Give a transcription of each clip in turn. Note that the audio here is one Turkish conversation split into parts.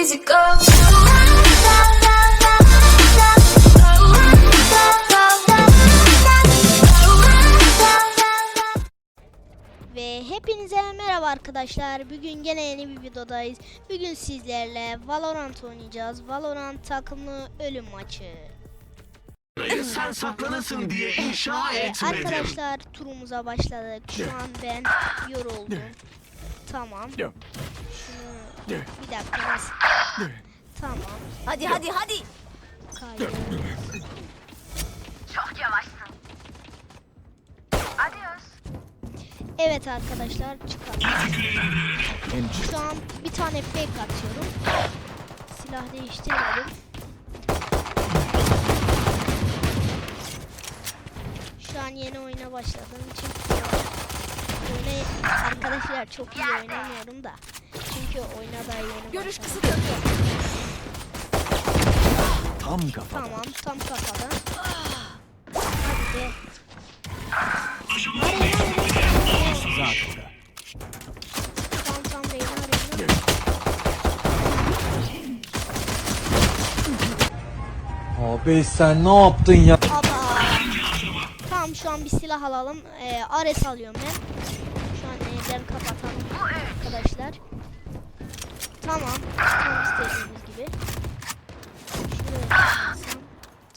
easy go. Ve hepinize merhaba arkadaşlar. Bugün gene yeni bir videodayız. Bugün sizlerle Valorant oynayacağız. Valorant takımlı ölüm maçı. Sen saklanasın diye inşa etmedim. arkadaşlar turumuza başladık. Şu an ben yoruldum. Tamam. Bir dakika. nasıl- Tamam. Hadi hadi hadi. Kaydı. Evet arkadaşlar çıkalım. Şu an bir tane fake atıyorum. Silah değiştirmedim. Şu an yeni oyuna başladığım için Oyuna arkadaşlar çok iyi oynamıyorum da. Çünkü oyuna da yeni Görüş kısıtlanıyor. Tam kafa. Tamam tam kafada. Hadi be. Zaten. Tam tam Reyna Reyna. Abi sen ne yaptın ya? Aba. Tamam şu an bir silah alalım. Ee, Ares alıyorum ben. Şu an evden kapatalım arkadaşlar. Tamam. Tam istediğimiz gibi. Şuraya yaparsam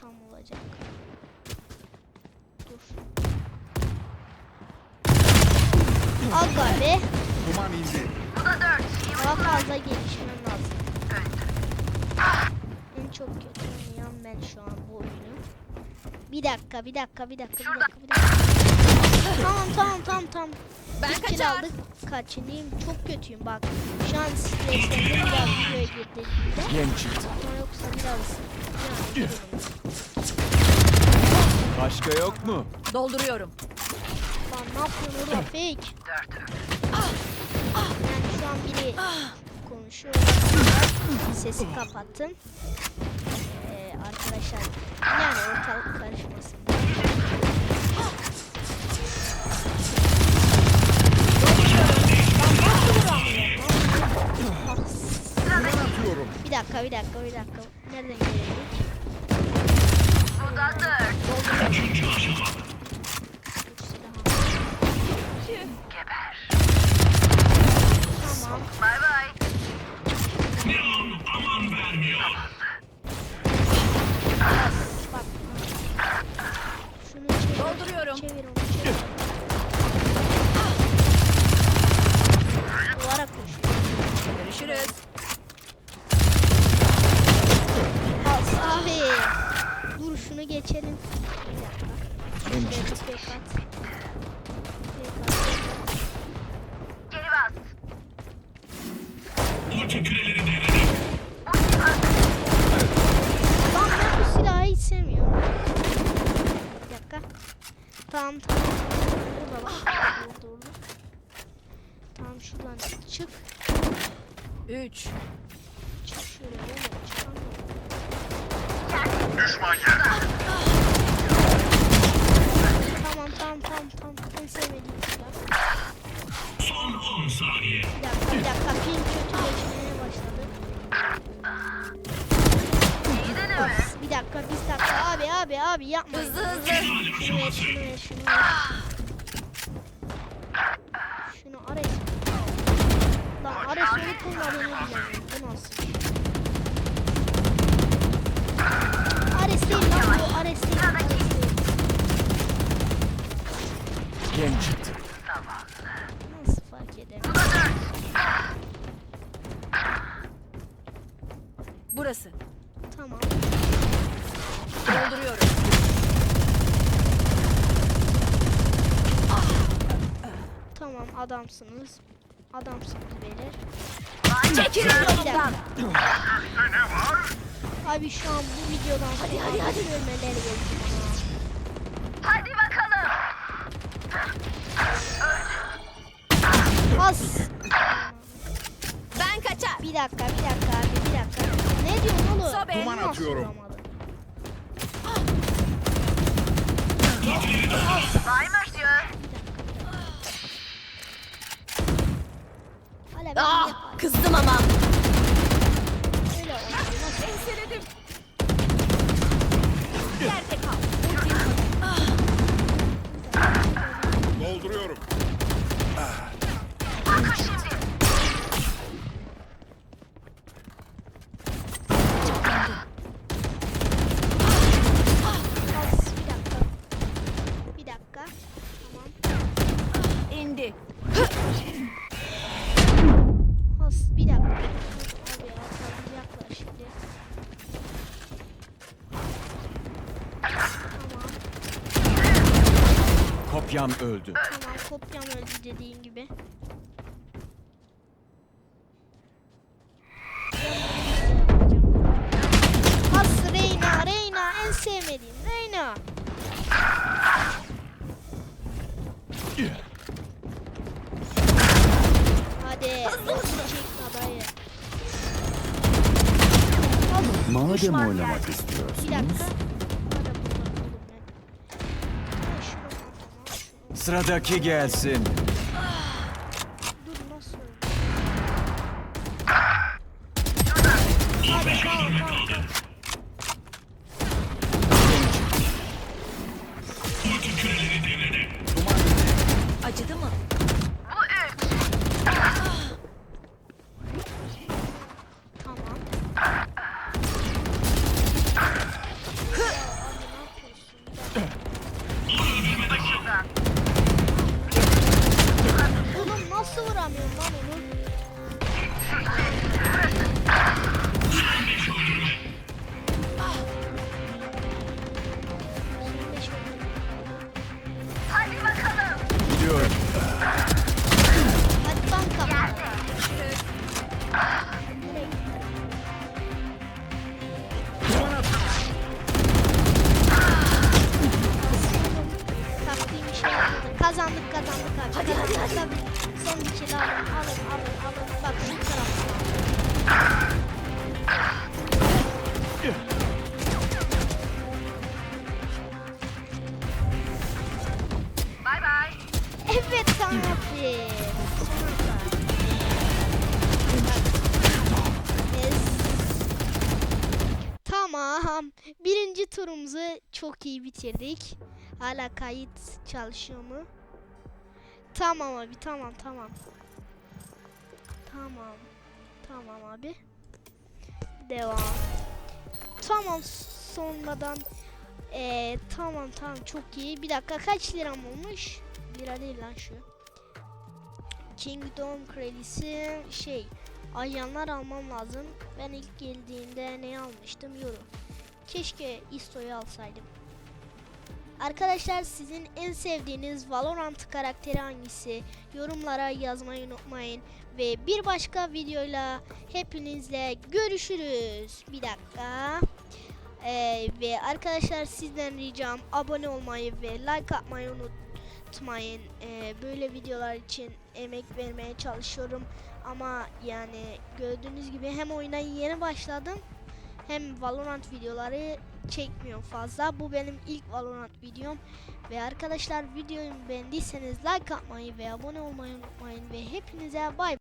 tam olacak. Dur. Aga be. Duman indi. Daha fazla gelişmem lazım. En çok kötü oynayan ben şu an bu oyunu. Bir dakika, bir dakika, bir dakika, bir dakika, bir dakika. Tamam, tamam, tamam, tamam. Ben kaçar. aldık. Kaçınayım. Çok kötüyüm bak. Şu an streslendim biraz videoya girdiğimde. Çıktı. Ama yoksa biraz yani. Başka yok mu? Dolduruyorum. Lan ne yapıyorsun orada fake? Yani şu an biri konuşuyor. Sesi kapattım. Ee, arkadaşlar yani ortalık karışmasın. Dakika, bir dakika, bir dakika. Nereden geldik? Tamam. Bay bay. Bak. Şunu çevir. Dolduruyorum. Çevir onu çevir. Duvara koş. Görüşürüz. Al abi. Dur şunu geçelim. Bir dakika. Fake at. Fake at. Lan ben bu silahı hiç sevmiyorum. Bir dakika. Tamam tamam. Dur baba. Dur dur dur. Tamam şuradan çık. 3. Çık şuraya oğlum. Çıkamıyorum. Düşman yerde. Tamam tamam. En sevmediğim silah. Son 10 saniye. Bir dakika bir dakika. Film kötüleşmeye başladı. Of, bir dakika bir dakika. Abi abi abi yapma. Hızlı hızlı. Şunu ver şunu ver şunu ver. Şunu Ares. Lan Ares olup olmadığını bilemiyorum. Bu nasıl? Ares değil lan bu. Ares değil. Ares Yem çıktı. Nasıl fark edemem? Burası. Tamam. Dolduruyorum. Tamam adamsınız. Adamsınız beyler. Çekilin yolumdan. Abi şu an bu videodan hadi hadi hadi ölmeleri gerekiyor. Hadi bakalım. As. Ben kaçar. Bir dakika, bir dakika abi, bir dakika. Ne diyorsun oğlum? Sabe. Duman Nasıl atıyorum. vuramadı? Baymış diyor. Hala bir dakika. Ah, kızdım ama. Öyle oldu. Nasıl? Enseledim. Yerde. tükendi. Has bir dakika. Abi ya patlayacaklar şimdi. Tamam. Kopyam öldü. Tamam kopyam öldü dediğin gibi. Has Reyna Reyna en sevmediğim Reyna. Yeah. Madem oynamak istiyorsun. Bir dakika. Sıradaki gelsin. Dur nasıl? Hadi Evet. Tamam. Birinci turumuzu çok iyi bitirdik. Hala kayıt çalışıyor mu? Tamam abi tamam tamam. Tamam. Tamam abi. Devam. Tamam sonradan ee, tamam tamam çok iyi. Bir dakika kaç liram olmuş? Lira değil lan şu. Kingdom kredisi şey ajanlar almam lazım. Ben ilk geldiğinde ne almıştım? Euro. Keşke ISO'yu alsaydım. Arkadaşlar sizin en sevdiğiniz Valorant karakteri hangisi? Yorumlara yazmayı unutmayın. Ve bir başka videoyla hepinizle görüşürüz. Bir dakika. Ee, ve arkadaşlar sizden ricam abone olmayı ve like atmayı unutmayın. Ee, böyle videolar için emek vermeye çalışıyorum. Ama yani gördüğünüz gibi hem oyuna yeni başladım hem Valorant videoları çekmiyorum fazla. Bu benim ilk Valorant videom. Ve arkadaşlar videoyu beğendiyseniz like atmayı ve abone olmayı unutmayın. Ve hepinize bay